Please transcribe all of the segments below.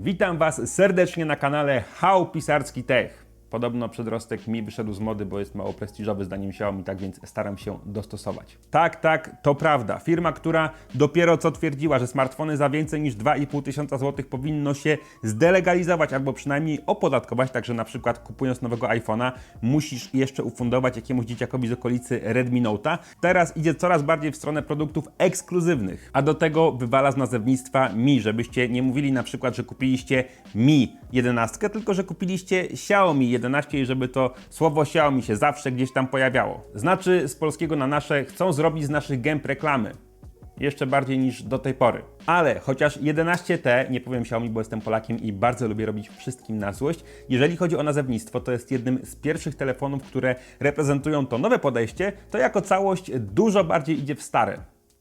Witam Was serdecznie na kanale How Pisarski Tech. Podobno przedrostek mi wyszedł z mody, bo jest mało prestiżowy zdaniem Xiaomi, tak więc staram się dostosować. Tak, tak, to prawda. Firma, która dopiero co twierdziła, że smartfony za więcej niż 2,5 tysiąca złotych powinno się zdelegalizować albo przynajmniej opodatkować, także na przykład kupując nowego iPhone'a musisz jeszcze ufundować jakiemuś dzieciakowi z okolicy Redmi Note'a. Teraz idzie coraz bardziej w stronę produktów ekskluzywnych, a do tego wywala z nazewnictwa Mi, żebyście nie mówili na przykład, że kupiliście Mi 11, tylko że kupiliście Xiaomi 11 i żeby to słowo Xiaomi się zawsze gdzieś tam pojawiało. Znaczy z polskiego na nasze chcą zrobić z naszych gęb reklamy. Jeszcze bardziej niż do tej pory. Ale chociaż 11T, nie powiem Xiaomi, bo jestem Polakiem i bardzo lubię robić wszystkim na złość, jeżeli chodzi o nazewnictwo, to jest jednym z pierwszych telefonów, które reprezentują to nowe podejście, to jako całość dużo bardziej idzie w stare.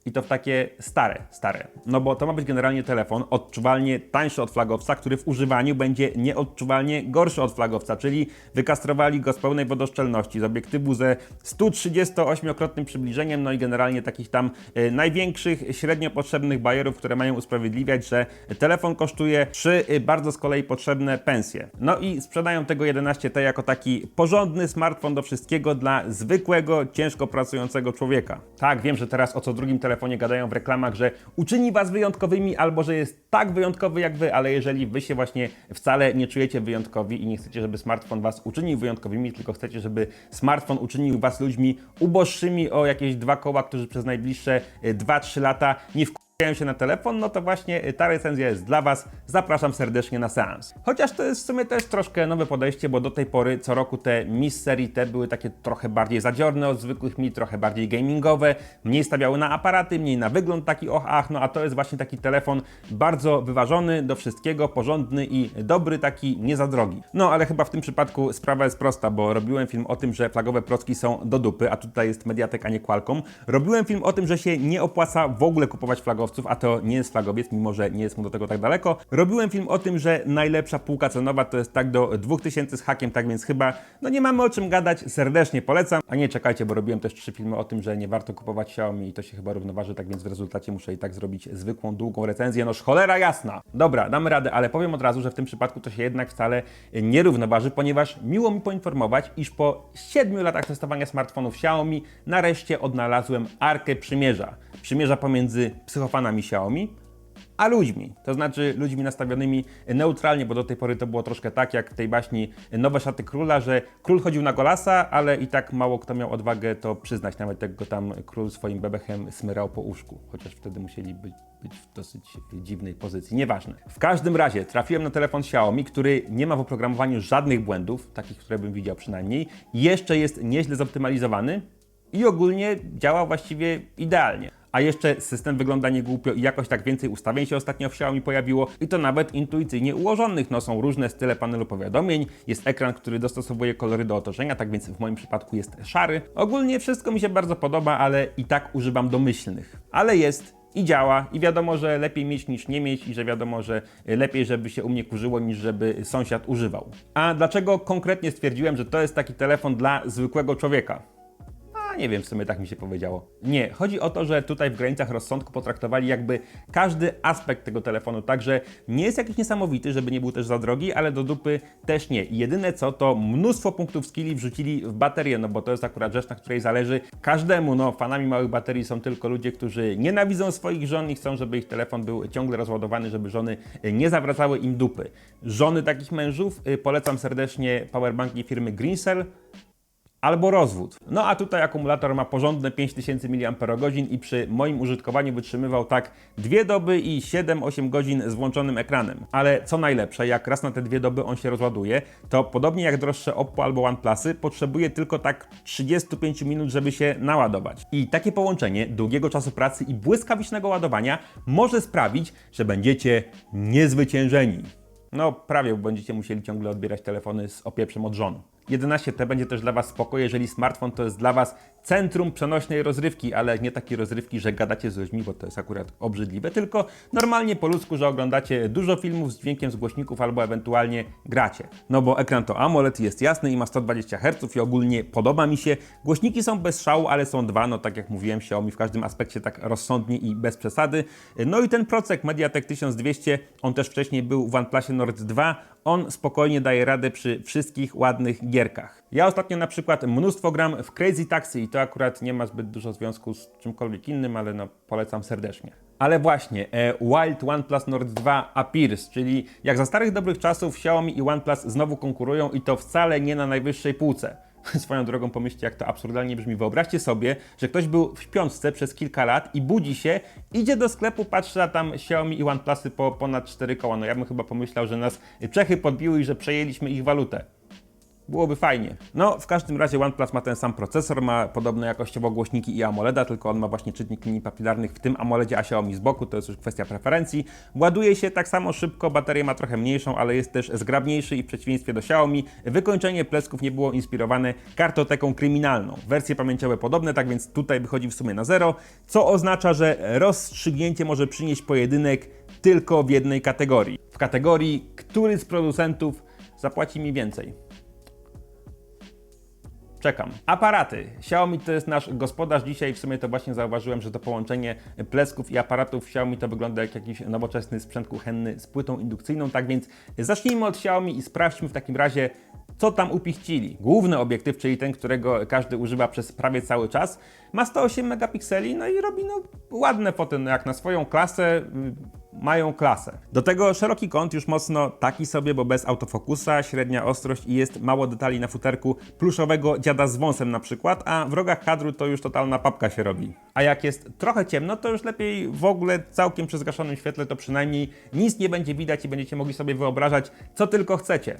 I to w takie stare, stare. No bo to ma być generalnie telefon odczuwalnie tańszy od flagowca, który w używaniu będzie nieodczuwalnie gorszy od flagowca, czyli wykastrowali go z pełnej wodoszczelności, z obiektywu ze 138-krotnym przybliżeniem, no i generalnie takich tam e, największych, średnio potrzebnych bajerów, które mają usprawiedliwiać, że telefon kosztuje trzy e, bardzo z kolei potrzebne pensje. No i sprzedają tego 11T jako taki porządny smartfon do wszystkiego dla zwykłego, ciężko pracującego człowieka. Tak, wiem, że teraz o co drugim telefonie gadają w reklamach, że uczyni was wyjątkowymi albo że jest tak wyjątkowy jak wy, ale jeżeli wy się właśnie wcale nie czujecie wyjątkowi i nie chcecie, żeby smartfon was uczynił wyjątkowymi, tylko chcecie, żeby smartfon uczynił was ludźmi uboższymi o jakieś dwa koła, którzy przez najbliższe y, 2-3 lata nie w się na telefon, no to właśnie ta recenzja jest dla Was. Zapraszam serdecznie na seans. Chociaż to jest w sumie też troszkę nowe podejście, bo do tej pory co roku te Mi z serii T były takie trochę bardziej zadziorne od zwykłych Mi, trochę bardziej gamingowe, mniej stawiały na aparaty, mniej na wygląd taki och ach, no a to jest właśnie taki telefon bardzo wyważony do wszystkiego, porządny i dobry, taki nie za drogi. No ale chyba w tym przypadku sprawa jest prosta, bo robiłem film o tym, że flagowe procki są do dupy, a tutaj jest Mediatek, a nie Qualcomm. Robiłem film o tym, że się nie opłaca w ogóle kupować a to nie jest flagowiec, mimo że nie jest mu do tego tak daleko. Robiłem film o tym, że najlepsza półka cenowa to jest tak do 2000 z hakiem, tak więc chyba no nie mamy o czym gadać, serdecznie polecam. A nie czekajcie, bo robiłem też trzy filmy o tym, że nie warto kupować Xiaomi i to się chyba równoważy, tak więc w rezultacie muszę i tak zrobić zwykłą, długą recenzję. Noż cholera jasna! Dobra, damy radę, ale powiem od razu, że w tym przypadku to się jednak wcale nie równoważy, ponieważ miło mi poinformować, iż po 7 latach testowania smartfonów Xiaomi nareszcie odnalazłem Arkę Przymierza. Przymierza pomiędzy psychofanami Xiaomi, a ludźmi, to znaczy ludźmi nastawionymi neutralnie, bo do tej pory to było troszkę tak jak w tej baśni Nowe Szaty Króla, że król chodził na golasa, ale i tak mało kto miał odwagę to przyznać, nawet jak go tam król swoim bebechem smyrał po uszku, chociaż wtedy musieli być, być w dosyć dziwnej pozycji, nieważne. W każdym razie trafiłem na telefon Xiaomi, który nie ma w oprogramowaniu żadnych błędów, takich, które bym widział przynajmniej, jeszcze jest nieźle zoptymalizowany i ogólnie działa właściwie idealnie. A jeszcze system wygląda niegłupio i jakoś tak więcej ustawień się ostatnio w Xiaomi pojawiło i to nawet intuicyjnie ułożonych. No są różne style panelu powiadomień, jest ekran, który dostosowuje kolory do otoczenia, tak więc w moim przypadku jest szary. Ogólnie wszystko mi się bardzo podoba, ale i tak używam domyślnych. Ale jest i działa i wiadomo, że lepiej mieć niż nie mieć i że wiadomo, że lepiej, żeby się u mnie kurzyło niż żeby sąsiad używał. A dlaczego konkretnie stwierdziłem, że to jest taki telefon dla zwykłego człowieka? Nie wiem, w sumie tak mi się powiedziało. Nie, chodzi o to, że tutaj w granicach rozsądku potraktowali jakby każdy aspekt tego telefonu, także nie jest jakiś niesamowity, żeby nie był też za drogi, ale do dupy też nie. Jedyne co, to mnóstwo punktów skilli wrzucili w baterię, no bo to jest akurat rzecz, na której zależy każdemu. No, fanami małych baterii są tylko ludzie, którzy nienawidzą swoich żon i chcą, żeby ich telefon był ciągle rozładowany, żeby żony nie zawracały im dupy. Żony takich mężów y, polecam serdecznie powerbanki firmy Greencell albo rozwód. No a tutaj akumulator ma porządne 5000 mAh i przy moim użytkowaniu wytrzymywał tak dwie doby i 7-8 godzin z włączonym ekranem. Ale co najlepsze, jak raz na te dwie doby on się rozładuje, to podobnie jak droższe Oppo albo OnePlusy, potrzebuje tylko tak 35 minut, żeby się naładować. I takie połączenie długiego czasu pracy i błyskawicznego ładowania może sprawić, że będziecie niezwyciężeni. No, prawie, bo będziecie musieli ciągle odbierać telefony z opieprzem od żon. 11T będzie też dla Was spoko, jeżeli smartfon to jest dla Was centrum przenośnej rozrywki, ale nie takiej rozrywki, że gadacie z ludźmi, bo to jest akurat obrzydliwe, tylko normalnie po ludzku, że oglądacie dużo filmów z dźwiękiem z głośników albo ewentualnie gracie. No bo ekran to AMOLED, jest jasny i ma 120 Hz i ogólnie podoba mi się. Głośniki są bez szału, ale są dwa, no tak jak mówiłem, Xiaomi w każdym aspekcie tak rozsądnie i bez przesady. No i ten procek MediaTek 1200, on też wcześniej był w OnePlusie Nord 2, on spokojnie daje radę przy wszystkich ładnych gierkach. Ja ostatnio na przykład mnóstwo gram w Crazy Taxi i to akurat nie ma zbyt dużo związku z czymkolwiek innym, ale no polecam serdecznie. Ale właśnie, e, Wild OnePlus Nord 2 appears, czyli jak za starych dobrych czasów Xiaomi i OnePlus znowu konkurują i to wcale nie na najwyższej półce. Swoją drogą pomyślcie, jak to absurdalnie brzmi. Wyobraźcie sobie, że ktoś był w śpiączce przez kilka lat i budzi się, idzie do sklepu, patrzy, a tam Xiaomi i OnePlusy po ponad 4 koła. No ja bym chyba pomyślał, że nas Czechy podbiły i że przejęliśmy ich walutę. Byłoby fajnie. No, w każdym razie OnePlus ma ten sam procesor, ma podobne jakościowo głośniki i AMOLEDa, tylko on ma właśnie czytnik linii papilarnych w tym AMOLEDzie, a Xiaomi z boku, to jest już kwestia preferencji. Ładuje się tak samo szybko, baterię ma trochę mniejszą, ale jest też zgrabniejszy i w przeciwieństwie do Xiaomi wykończenie plecków nie było inspirowane kartoteką kryminalną. Wersje pamięciowe podobne, tak więc tutaj wychodzi w sumie na zero, co oznacza, że rozstrzygnięcie może przynieść pojedynek tylko w jednej kategorii. W kategorii, który z producentów zapłaci mi więcej. Czekam. Aparaty. Xiaomi to jest nasz gospodarz dzisiaj. W sumie to właśnie zauważyłem, że to połączenie plecków i aparatów Xiaomi to wygląda jak jakiś nowoczesny sprzęt kuchenny z płytą indukcyjną. Tak więc zacznijmy od Xiaomi i sprawdźmy w takim razie, co tam upichcili. Główny obiektyw, czyli ten, którego każdy używa przez prawie cały czas, ma 108 megapikseli, no i robi no, ładne foty, no jak na swoją klasę. y, mają klasę. Do tego szeroki kąt już mocno taki sobie, bo bez autofokusa, średnia ostrość i jest mało detali na futerku pluszowego dziada z wąsem na przykład, a w rogach kadru to już totalna papka się robi. A jak jest trochę ciemno, to już lepiej w ogóle całkiem przy zgaszonym świetle, to przynajmniej nic nie będzie widać i będziecie mogli sobie wyobrażać, co tylko chcecie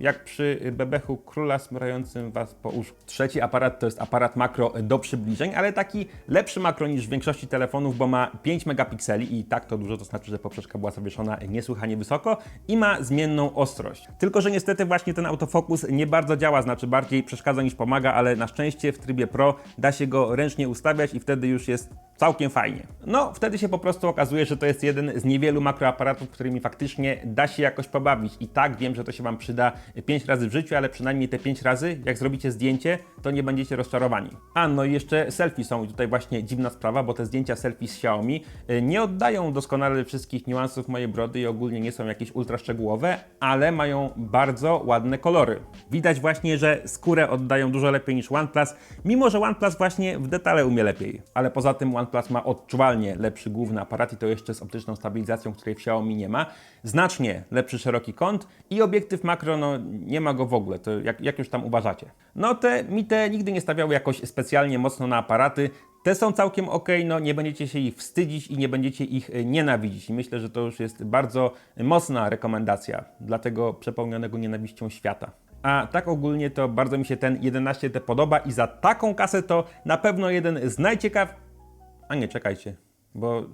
jak przy bebechu króla smyrającym was po uszku. Trzeci aparat to jest aparat makro do przybliżeń, ale taki lepszy makro niż w większości telefonów, bo ma 5 megapikseli i tak to dużo, to znaczy, że poprzeczka była zawieszona niesłychanie wysoko i ma zmienną ostrość. Tylko, że niestety właśnie ten autofokus nie bardzo działa, znaczy bardziej przeszkadza niż pomaga, ale na szczęście w trybie Pro da się go ręcznie ustawiać i wtedy już jest całkiem fajnie. No, wtedy się po prostu okazuje, że to jest jeden z niewielu makroaparatów, którymi faktycznie da się jakoś pobawić. I tak wiem, że to się Wam przyda 5 razy w życiu, ale przynajmniej te 5 razy, jak zrobicie zdjęcie, to nie będziecie rozczarowani. A no i jeszcze selfie są i tutaj właśnie dziwna sprawa, bo te zdjęcia selfie z Xiaomi y, nie oddają doskonale wszystkich niuansów mojej brody i ogólnie nie są jakieś ultra szczegółowe, ale mają bardzo ładne kolory. Widać właśnie, że skórę oddają dużo lepiej niż OnePlus, mimo że OnePlus właśnie w detale umie lepiej. Ale poza tym OnePlus ma odczuwalnie lepszy główny aparat i to jeszcze z optyczną stabilizacją, której w Xiaomi nie ma. Znacznie lepszy szeroki kąt i obiektyw makro, no nie ma go w ogóle, to jak, jak już tam uważacie. No te mi te nigdy nie stawiały jakoś specjalnie mocno na aparaty. Te są całkiem ok, no nie będziecie się ich wstydzić i nie będziecie ich e, nienawidzić. I myślę, że to już jest bardzo mocna rekomendacja dla tego przepełnionego nienawiścią świata. A tak ogólnie to bardzo mi się ten 11T podoba i za taką kasę to na pewno jeden z najciekaw... A nie, czekajcie, bo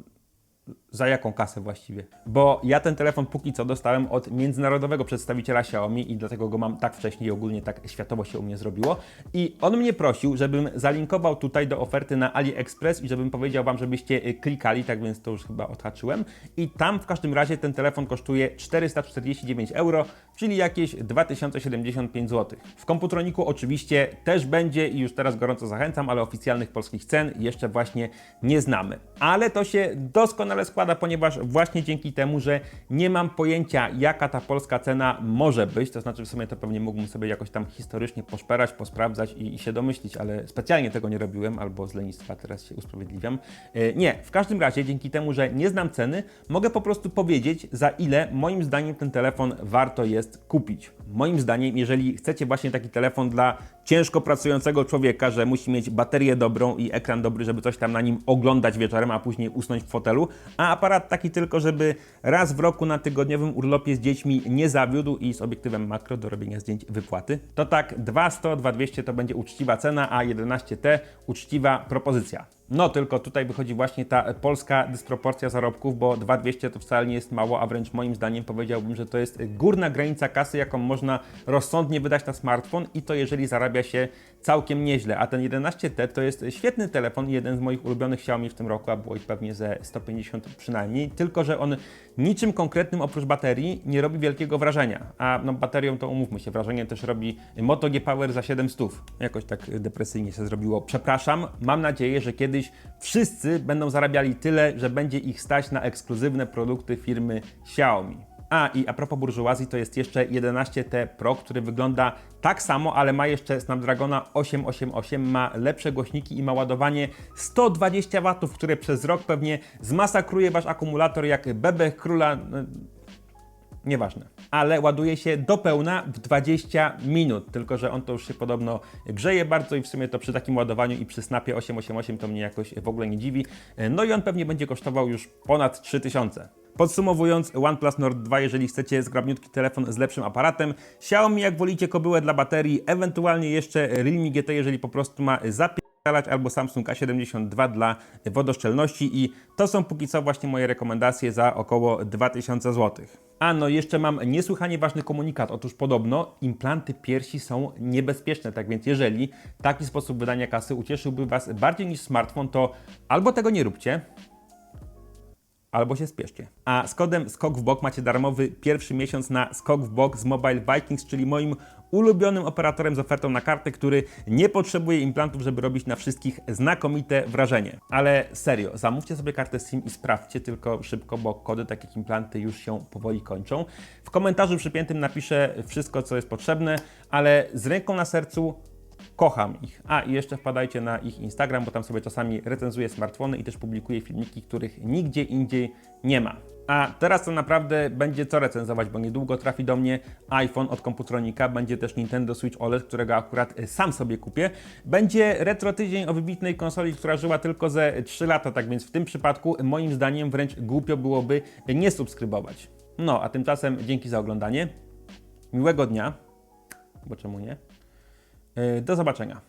za jaką kasę właściwie? Bo ja ten telefon póki co dostałem od międzynarodowego przedstawiciela Xiaomi i dlatego go mam tak wcześnie i ogólnie tak światowo się u mnie zrobiło. I on mnie prosił, żebym zalinkował tutaj do oferty na AliExpress i żebym powiedział Wam, żebyście y, klikali, tak więc to już chyba odhaczyłem. I tam w każdym razie ten telefon kosztuje 449 euro, czyli jakieś 2075 zł. W komputroniku oczywiście też będzie i już teraz gorąco zachęcam, ale oficjalnych polskich cen jeszcze właśnie nie znamy. Ale to się doskonale składa, ponieważ właśnie dzięki temu, że nie mam pojęcia, jaka ta polska cena może być, to znaczy w sumie to pewnie mógłbym sobie jakoś tam historycznie poszperać, posprawdzać i, i się domyślić, ale specjalnie tego nie robiłem, albo z lenistwa teraz się usprawiedliwiam. E, nie, w każdym razie dzięki temu, że nie znam ceny, mogę po prostu powiedzieć, za ile moim zdaniem ten telefon warto jest kupić. Moim zdaniem, jeżeli chcecie właśnie taki telefon dla ciężko pracującego człowieka, że musi mieć baterię dobrą i ekran dobry, żeby coś tam na nim oglądać wieczorem, a później usnąć w fotelu, a aparat taki tylko, żeby raz w roku na tygodniowym urlopie z dziećmi nie zawiódł i z obiektywem makro do robienia zdjęć wypłaty, to tak 200, 2200 to będzie uczciwa cena, a 11T uczciwa propozycja. No tylko tutaj wychodzi właśnie ta polska dysproporcja zarobków, bo 2200 to wcale nie jest mało, a wręcz moim zdaniem powiedziałbym, że to jest górna granica kasy, jaką można rozsądnie wydać na smartfon i to jeżeli zarabia się całkiem nieźle. A ten 11T to jest świetny telefon, jeden z moich ulubionych Xiaomi w tym roku, a było ich pewnie ze 150 przynajmniej, tylko że on niczym konkretnym oprócz baterii nie robi wielkiego wrażenia. A no baterią to umówmy się, wrażenie też robi Moto G Power za 700. Jakoś tak depresyjnie się zrobiło. Przepraszam, mam nadzieję, że kiedyś wszyscy będą zarabiali tyle, że będzie ich stać na ekskluzywne produkty firmy Xiaomi. A i a propos burżuazji, to jest jeszcze 11T Pro, który wygląda tak samo, ale ma jeszcze Snapdragona 888, ma lepsze głośniki i ma ładowanie 120 W, które przez rok pewnie zmasakruje wasz akumulator jak bebech króla. no, Nieważne. Ale ładuje się do pełna w 20 minut, tylko że on to już się podobno grzeje bardzo i w sumie to przy takim ładowaniu i przy snapie 888 to mnie jakoś w ogóle nie dziwi. No i on pewnie będzie kosztował już ponad 3000. Podsumowując, OnePlus Nord 2, jeżeli chcecie zgrabniutki telefon z lepszym aparatem, Xiaomi jak wolicie kobyłę dla baterii, ewentualnie jeszcze Realme GT, jeżeli po prostu ma zapierdalać, albo Samsung A72 dla wodoszczelności i to są póki co właśnie moje rekomendacje za około 2000 zł. A no jeszcze mam niesłychanie ważny komunikat. Otóż podobno implanty piersi są niebezpieczne, tak więc jeżeli taki sposób wydania kasy ucieszyłby Was bardziej niż smartfon, to albo tego nie róbcie, albo się spieszcie. A z kodem SKOK w bok macie darmowy pierwszy miesiąc na SKOK w bok z Mobile Vikings, czyli moim ulubionym operatorem z ofertą na kartę, który nie potrzebuje implantów, żeby robić na wszystkich znakomite wrażenie. Ale serio, zamówcie sobie kartę SIM i sprawdźcie tylko szybko, bo kody tak jak implanty już się powoli kończą. W komentarzu przypiętym napiszę wszystko, co jest potrzebne, ale z ręką na sercu Kocham ich. A i jeszcze wpadajcie na ich Instagram, bo tam sobie czasami recenzuję smartfony i też publikuję filmiki, których nigdzie indziej nie ma. A teraz to naprawdę będzie co recenzować, bo niedługo trafi do mnie iPhone od Computronika, będzie też Nintendo Switch OLED, którego akurat y, sam sobie kupię. Będzie retro tydzień o wybitnej konsoli, która żyła tylko ze 3 lata, tak więc w tym przypadku moim zdaniem wręcz głupio byłoby nie subskrybować. No, a tymczasem dzięki za oglądanie. Miłego dnia, bo czemu nie? Y, Do zobaczenia.